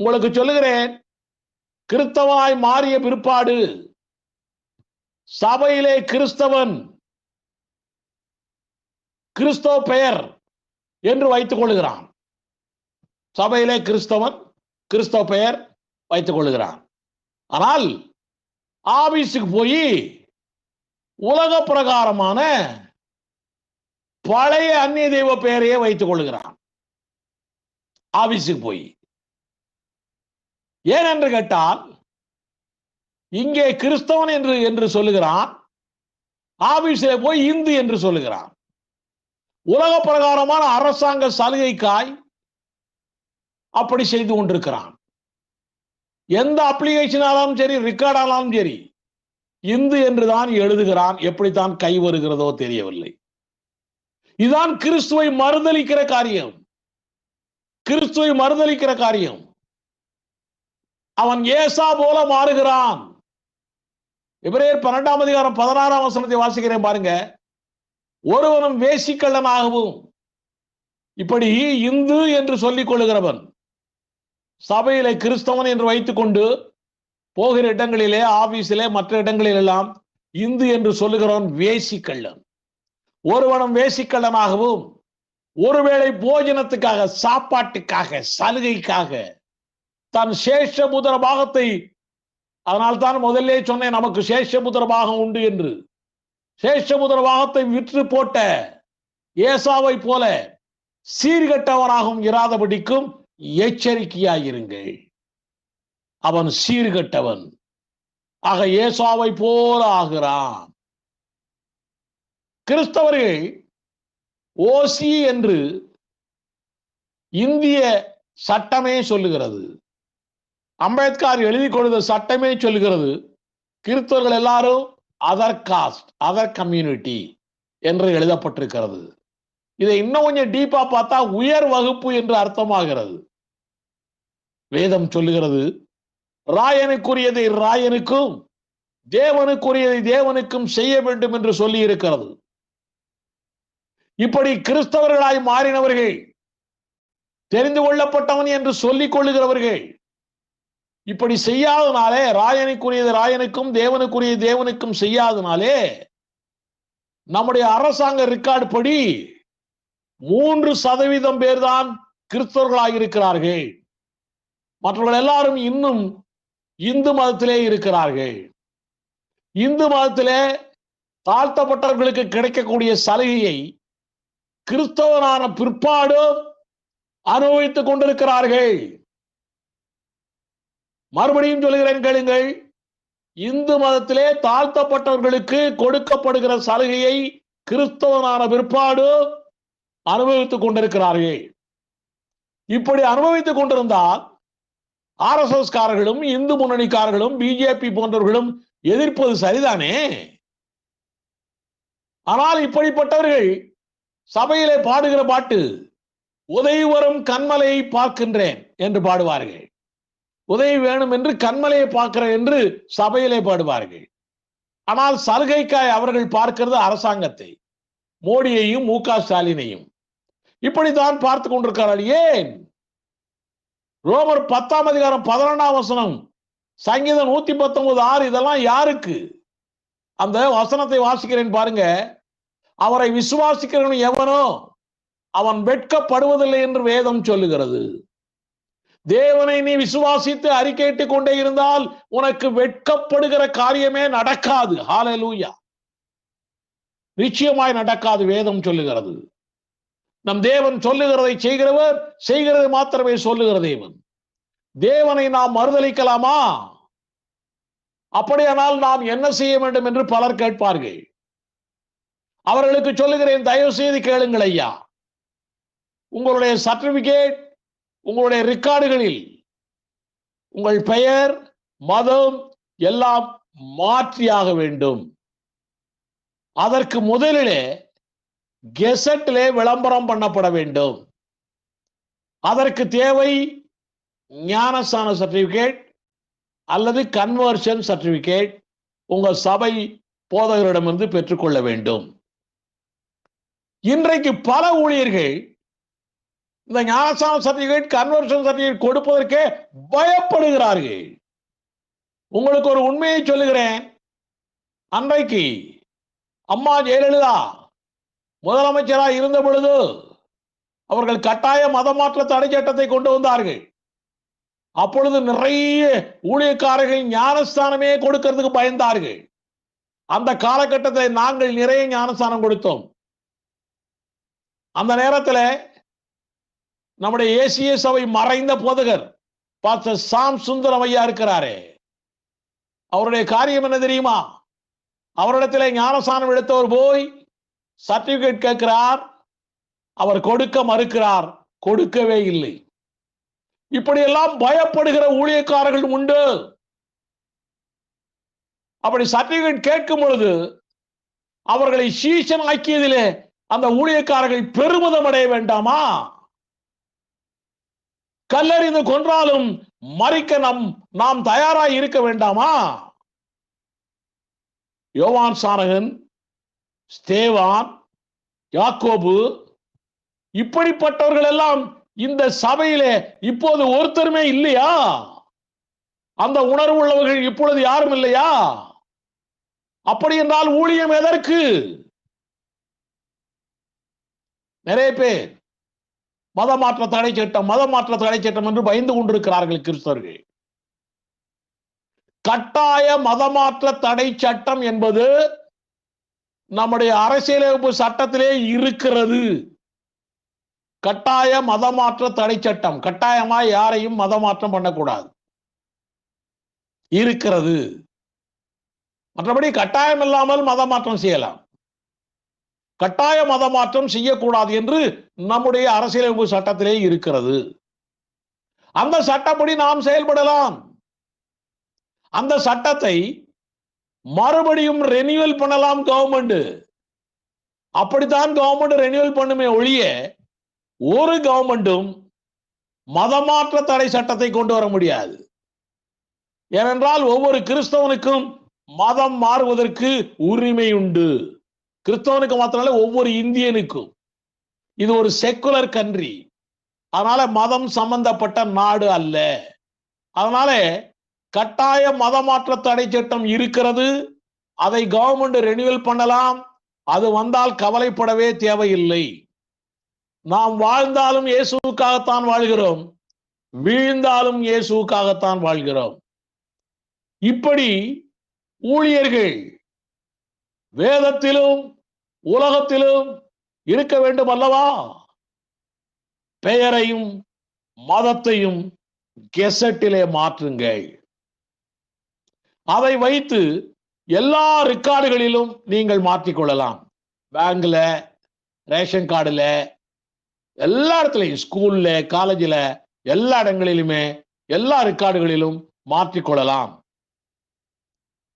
உங்களுக்கு சொல்லுகிறேன் கிறிஸ்தவாய் மாறிய பிற்பாடு சபையிலே கிறிஸ்தவன் கிறிஸ்தவ பெயர் என்று வைத்துக் கொள்கிறான் சபையிலே கிறிஸ்தவன் கிறிஸ்தவ பெயர் வைத்துக் கொள்கிறான் ஆனால் ஆபீஸுக்கு போய் உலக பிரகாரமான பழைய அந்நிய தெய்வ பெயரையே வைத்துக் கொள்கிறான் ஆபீஸுக்கு போய். ஏன் என்று கேட்டால் இங்கே கிறிஸ்தவன் என்று என்று சொல்லுகிறான் ஆபீஸே போய் இந்து என்று சொல்லுகிறான். உலக பிரகாரமான அரசாங்க சலுகைக்காய் அப்படி செய்து கொண்டிருக்கிறான். எந்த அப்ளிகேஷன் ஆனாலும் சரி ரெக்கார்ட் ஆனாலும் சரி இந்து என்றுதான் எழுதுகிறான் எப்படித்தான் கை வருகிறதோ தெரியவில்லை. இதுதான் கிறிஸ்துவை மறுதளிக்கிற காரியம். கிறிஸ்துவை மறுதளிக்கிற காரியம். அவன் ஏசா போல மாறுகிறான். இவரே பன்னெண்டாம் அதிகாரம் பதினாறாம் வசனத்தை வாசிக்கிறேன் பாருங்க. ஒருவனும் வேசிக்கள்ளனாகவும் இப்படி இந்து என்று சொல்லிக் கொள்ளுகிறவன் சபையிலே கிறிஸ்தவன் என்று வைத்துக்கொண்டு போகிற இடங்களிலே ஆபீஸிலே மற்ற இடங்களில் எல்லாம் இந்து என்று சொல்லுகிறவன் வேசிக்கள்ளன். ஒருவனும் வேசிக்கள்ளனாகவும் ஒருவேளை போஜனத்துக்காக சாப்பாட்டுக்காக சலுகைக்காக தன் சேஷபுதர பாகத்தை அதனால் தான் முதல்லே சொன்னேன் நமக்கு சேஷபுதர பாகம் உண்டு என்று. சேஷபுதர பாகத்தை விற்று போட்ட ஏசாவை போல சீர்கட்டவனாகவும் இராதபடிக்கும் எச்சரிக்கையாயிருங்கள். அவன் சீர்கட்டவன். ஆக ஏசாவை போல ஆகிறான். கிறிஸ்தவர்கள் ஓசி என்று இந்திய சட்டமே சொல்லுகிறது. அம்பேத்கர் எழுதி கொடுத்த சட்டமே சொல்லுகிறது கிறிஸ்தவர்கள் எல்லாரும் அதர் காஸ்ட் அதர் கம்யூனிட்டி என்று எழுதப்பட்டிருக்கிறது. இதை இன்னும் கொஞ்சம் டீப்பா பார்த்தா உயர் வகுப்பு என்று அர்த்தமாகிறது. வேதம் சொல்லுகிறது ராயனுக்குரியதை ராயனுக்கும் தேவனுக்குரியதை தேவனுக்கும் செய்ய வேண்டும் என்று சொல்லி இருக்கிறது இப்படி கிறிஸ்தவர்களாய் மாறினவர்கள் தெரிந்து கொள்ளப்பட்டவன் என்று சொல்லிக் கொள்ளுகிறவர்கள் இப்படி செய்யாதனாலே ராயனுக்குரியது ராயனுக்கும் தேவனுக்குரிய தேவனுக்கும் செய்யாதனாலே நம்முடைய அரசாங்க ரெக்கார்டு படி மூன்று சதவீதம் பேர் தான் கிறிஸ்தவர்களாக இருக்கிறார்கள். மற்றவர்கள் எல்லாரும் இன்னும் இந்து மதத்திலே இருக்கிறார்கள். இந்து மதத்திலே தாழ்த்தப்பட்டவர்களுக்கு கிடைக்கக்கூடிய சலுகையை கிறிஸ்தவனான பிற்பாடு அனுபவித்துக் கொண்டிருக்கிறார்கள். மறுபடியும் சொல்கிறேன் கேளுங்கள். இந்து மதத்திலே தாழ்த்தப்பட்டவர்களுக்கு கொடுக்கப்படுகிற சலுகையை கிறிஸ்தவனான பிற்பாடு அனுபவித்துக் கொண்டிருக்கிறார்கள். இப்படி அனுபவித்துக் கொண்டிருந்தால் ஆர் எஸ் எஸ் காரர்களும் இந்து முன்னணிக்காரர்களும் பிஜேபி போன்றவர்களும் எதிர்ப்பது சரிதானே? ஆனால் இப்படிப்பட்டவர்கள் சபையிலே பாடுகிற பாட்டு உதவி வரும் கண்மலையை பார்க்கின்றேன் என்று பாடுவார்கள். உதவி வேணும் என்று கண்மலையை பார்க்கிறேன் என்று சபையிலே பாடுவார்கள். ஆனால் சலுகைக்காய் அவர்கள் பார்க்கிறது அரசாங்கத்தை மோடியையும் மு க ஸ்டாலினையும். இப்படித்தான் பார்த்து கொண்டிருக்கிறார்கள். ஏன்? ரோமர் பத்தாம் அதிகாரம் பதினொன்றாம் வசனம் சங்கீதம் நூத்தி பத்தொன்பது ஆறு இதெல்லாம் யாருக்கு? அந்த வசனத்தை வாசிக்கிறேன் பாருங்க. அவரை விசுவாசிக்கிறவன் எவனோ அவன் வெட்கப்படுவதில்லை என்று வேதம் சொல்லுகிறது. தேவனை நீ விசுவாசித்து அறிக்கையிட்டுக் கொண்டே இருந்தால் உனக்கு வெட்கப்படுகிற காரியமே நடக்காது. ஹாலலூயா நிச்சயமாய் நடக்காது வேதம் சொல்லுகிறது. நம் தேவன் சொல்லுகிறதை செய்கிறவர் செய்கிறது மாத்திரமே சொல்லுகிற தேவன். தேவனை நாம் மறுதளிக்கலாமா அப்படியானால் நாம் என்ன செய்ய வேண்டும் என்று பலர் கேட்பார்கள். அவர்களுக்கு சொல்லுகிறேன் தயவு செய்து கேளுங்கள் ஐயா. உங்களுடைய சர்டிபிகேட் உங்களுடைய ரெக்கார்டுகளில் உங்கள் பெயர் மதம் எல்லாம் மாற்றியாக வேண்டும். அதற்கு முதலிலே கெசட்டிலே விளம்பரம் பண்ணப்பட வேண்டும். அதற்கு தேவை ஞானஸ்தான சர்டிபிகேட் அல்லது கன்வர்ஷன் சர்டிபிகேட் உங்கள் சபை போதகரிடமிருந்து பெற்றுக்கொள்ள வேண்டும். இன்றைக்கு பல ஊழியர்கள் இந்த ஞானசான சர்டிபிகேட் கன்வர்ஷன் சர்டிபிகேட் கொடுப்பதற்கே பயப்படுகிறார்கள். உங்களுக்கு ஒரு உண்மையை சொல்லுகிறேன். அன்றைக்கு அம்மா ஜெயலலிதா முதலமைச்சராக இருந்த பொழுது அவர்கள் கட்டாய மதமாற்ற தடை சட்டத்தை கொண்டு வந்தார்கள். அப்பொழுது நிறைய ஊழியக்காரர்கள் ஞானஸ்தானமே கொடுக்கிறதுக்கு பயந்தார்கள். அந்த காலகட்டத்தில் நாங்கள் நிறைய ஞானஸ்தானம் கொடுத்தோம். அந்த நேரத்தில் நம்முடைய ஏசிய சபை மறைந்த போதகர் பார்த்த சாம் சுந்தரம் ஐயா இருக்கிறாரே. அவருடைய காரியம் என்ன தெரியுமா? அவரிடத்தில் ஞானஸ்தானம் எடுத்தவர் போய் சர்டிபிகேட் கேட்கிறார் அவர் கொடுக்க மறுக்கிறார் கொடுக்கவே இல்லை. இப்படியெல்லாம் பயப்படுகிற ஊழியக்காரர்கள் உண்டு. அப்படி சர்டிபிகேட் கேட்கும் பொழுது அவர்களை சீசன் ஆக்கியதிலே அந்த ஊழியக்காரர்கள் பெருமிதம் அடைய வேண்டாமா? கல்லறிந்து கொன்றாலும் மறிக்க நம் நாம் தயாராய் இருக்க வேண்டாமா? யோவான் சாரகன் ஸ்தேவான் யாக்கோபு இப்படிப்பட்டவர்கள் எல்லாம் இந்த சபையிலே இப்போது ஒருத்தருமே இல்லையா? அந்த உணர்வு உள்ளவர்கள் இப்பொழுது யாரும் இல்லையா? அப்படி என்றால் ஊழியம் எதற்கு? நிறைய பேர் மத மாற்ற தடை சட்டம் மத மாற்ற தடை சட்டம் என்று பயந்து கொண்டிருக்கிறார்கள் கிறிஸ்தவர்கள். கட்டாய மதமாற்ற தடை சட்டம் என்பது நம்முடைய அரசியலமைப்பு சட்டத்திலே இருக்கிறது. கட்டாய மதமாற்ற தடை சட்டம் கட்டாயமா யாரையும் மதமாற்றம் பண்ணக்கூடாது. இருக்கிறது. மற்றபடி கட்டாயம் இல்லாமல் மதமாற்றம் செய்யலாம். கட்டாய மதமாற்றம் செய்யக்கூடாது என்று நம்முடைய அரசியலமைப்பு சட்டத்திலே இருக்கிறது. அந்த சட்டப்படி நாம் செயல்படலாம். அந்த சட்டத்தை மறுபடியும் ரெனியூவல் பண்ணலாம் கவர்மெண்ட் அப்படித்தான் கவர்மெண்ட் ரெனியூவல் பண்ணுமே ஒழிய ஒரு கவர்மெண்ட்டும் மதமாற்ற தடை சட்டத்தை கொண்டு வர முடியாது. ஏனென்றால் ஒவ்வொரு கிறிஸ்தவனுக்கும் மதம் மாறுவதற்கு உரிமை உண்டு. கிறிஸ்தவனுக்கு மாத்திரமல்ல ஒவ்வொரு இந்தியனுக்கும். இது ஒரு செக்குலர் கண்ட்ரி அதனால மதம் சம்பந்தப்பட்ட நாடு அல்ல. அதனால கட்டாய மதமாற்ற தடை சட்டம் இருக்கிறது. அதை கவர்மெண்ட் ரெனியூவல் பண்ணலாம். அது வந்தால் கவலைப்படவே தேவையில்லை. நாம் வாழ்ந்தாலும் இயேசுவுக்காகத்தான் வாழ்கிறோம். வீழ்ந்தாலும் இயேசுக்காகத்தான் வாழ்கிறோம். இப்படி ஊழியர்கள் வேதத்திலும் உலகத்திலும் இருக்க வேண்டும் அல்லவா பெயரையும் மதத்தையும் கெசட்டிலே மாற்றுங்கள். அதை வைத்து எல்லா ரெக்கார்டுகளிலும் நீங்கள் மாற்றிக்கொள்ளலாம் பேங்க்ல ரேஷன் கார்டுல எல்லா இடத்துலையும் ஸ்கூல்ல காலேஜில் எல்லா இடங்களிலுமே எல்லா ரெக்கார்டுகளிலும் மாற்றிக்கொள்ளலாம்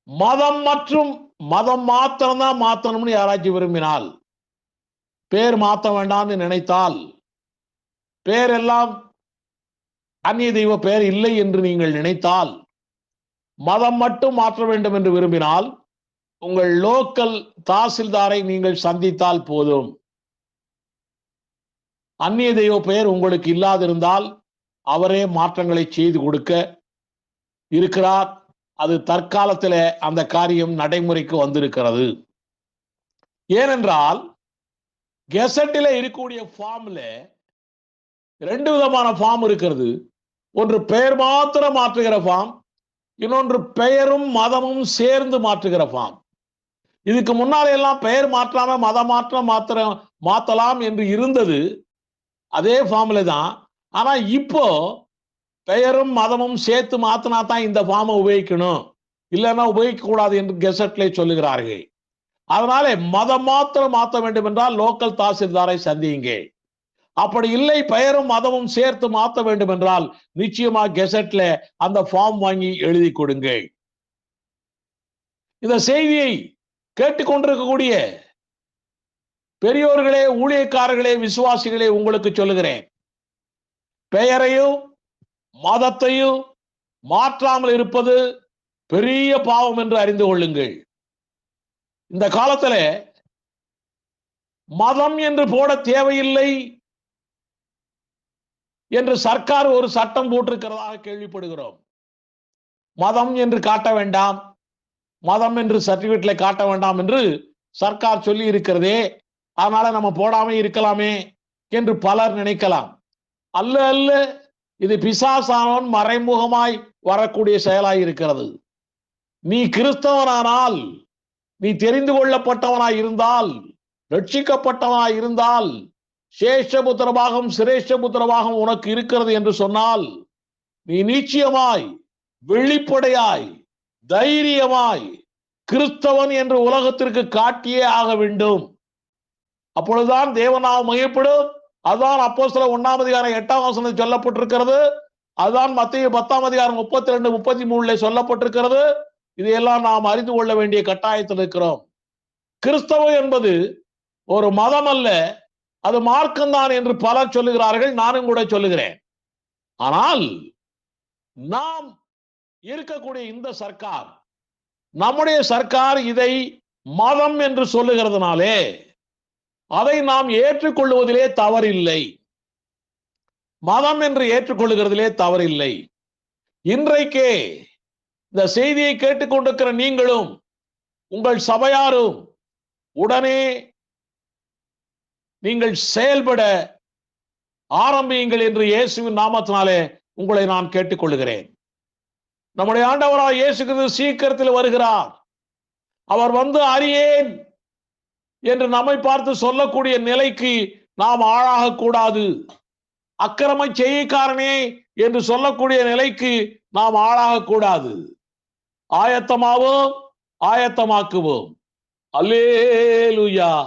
மதம் மற்றும் மதம் மாத்திரம்தான் மாத்தணும்னு யாராச்சும் விரும்பினால் பேர் மாற்ற வேண்டாம்னு நினைத்தால் பேர் எல்லாம் அந்நிய தெய்வ பெயர் இல்லை என்று நீங்கள் நினைத்தால் மதம் மட்டும் மாற்ற வேண்டும் என்று விரும்பினால் உங்கள் லோக்கல் தாசில்தாரை நீங்கள் சந்தித்தால் போதும். அந்நிய தெய்வ பெயர் உங்களுக்கு இல்லாதிருந்தால் அவரே மாற்றங்களை செய்து கொடுக்க இருக்கிறார். அது தற்காலத்தில் அந்த காரியம் நடைமுறைக்கு வந்திருக்கிறது. ஏனென்றால் கெசட்டில் இருக்கக்கூடிய ஃபார்மில் ரெண்டு விதமான ஃபார்ம் இருக்கிறது. ஒன்று பெயர் மாத்திரம் மாற்றுகிற ஃபார்ம் இன்னொன்று பெயரும் மதமும் சேர்ந்து மாற்றுகிற ஃபார்ம். இதுக்கு முன்னால எல்லாம் பெயர் மாற்றாம மத மாற்றம் மாத்திர மாற்றலாம் என்று இருந்தது. அதே ஃபார்ம்ல தான். ஆனால் இப்போ பெயரும் மதமும் சேர்த்து மாத்தினா தான் இந்த ஃபார்மை உபயோகிக்கணும். இல்லைன்னா உபயோகிக்க கூடாது என்று கெசட்லே சொல்லுகிறார்கள். அதனால மதம் மாத்திரம் மாற்ற வேண்டும் என்றால் லோக்கல் தாசில்தாரை சந்தியுங்க அப்படி இல்லை பெயரும் மதமும் சேர்த்து மாற்ற வேண்டும் என்றால் நிச்சயமா கெசட்ல அந்த ஃபார்ம் வாங்கி எழுதி கொடுங்க இந்த செய்தியை கேட்டுக்கொண்டிருக்கக்கூடிய பெரியோர்களே ஊழியக்காரர்களே விசுவாசிகளே உங்களுக்கு சொல்லுகிறேன். பெயரையும் மதத்தையும் மாற்றாமல் இருப்பது பெரிய பாவம் என்று அறிந்து கொள்ளுங்கள். இந்த காலத்துல மதம் என்று போட தேவையில்லை என்று சர்க்கார் ஒரு சட்டம் போட்டிருக்கிறதாக கேள்விப்படுகிறோம். மதம் என்று காட்ட வேண்டாம் மதம் என்று சர்டிபிகேட்ல காட்ட வேண்டாம் என்று சர்க்கார் சொல்லி இருக்கிறதே அதனால நம்ம போடாம இருக்கலாமே என்று பலர் நினைக்கலாம். அல்ல அல்ல இது பிசாசானவன் மறைமுகமாய் வரக்கூடிய செயலாய் இருக்கிறது. நீ கிறிஸ்தவனானால் நீ தெரிந்து கொள்ளப்பட்டவனாய் இருந்தால் ரட்சிக்கப்பட்டவனாய் இருந்தால் சேஷபுத்திரபாகம் சிரேஷ்டபுத்திரபாகம் உனக்கு இருக்கிறது என்று சொன்னால் நீ நிச்சயமாய் வெளிப்படையாய் தைரியமாய் கிறிஸ்தவன் என்று உலகத்திற்கு காட்டியே ஆக வேண்டும். அப்பொழுதுதான் தேவனாக மையப்படும் அதுதான் அப்போ சில ஒன்னாம் அதிகாரம் எட்டாம் வசனம் சொல்லப்பட்டிருக்கிறது. அதுதான் மத்திய பத்தாம் அதிகாரம் முப்பத்தி ரெண்டு முப்பத்தி மூணுல சொல்லப்பட்டிருக்கிறது. இதையெல்லாம் நாம் அறிந்து கொள்ள வேண்டிய கட்டாயத்தில் இருக்கிறோம். கிறிஸ்தவம் என்பது ஒரு மதம் அல்ல அது மார்க்கம்தான் என்று பலர் சொல்லுகிறார்கள் நானும் கூட சொல்லுகிறேன். ஆனால் நாம் இருக்கக்கூடிய இந்த சர்க்கார் நம்முடைய சர்க்கார் இதை மதம் என்று சொல்லுகிறதுனாலே அதை நாம் ஏற்றுக்கொள்வதிலே தவறில்லை. மதம் என்று ஏற்றுக்கொள்ளுகிறதிலே தவறில்லை. இன்றைக்கே இந்த செய்தியை கேட்டுக்கொண்டிருக்கிற நீங்களும் உங்கள் சபையாரும் உடனே நீங்கள் செயல்பட ஆரம்பியுங்கள் என்று இயேசுவின் நாமத்தினாலே உங்களை நான் கேட்டுக்கொள்கிறேன் நம்முடைய ஆண்டவராக இயேசு கிறிஸ்து சீக்கிரத்தில் வருகிறார். அவர் வந்து அறியேன். என்று நம்மை பார்த்து சொல்லக்கூடிய நிலைக்கு நாம் ஆளாக கூடாது. அக்கிரமை செய்யக்காரனே என்று சொல்லக்கூடிய நிலைக்கு நாம் ஆளாக கூடாது. ஆயத்தமாவோம் ஆயத்தமாக்குவோம். அல்லேலுயா.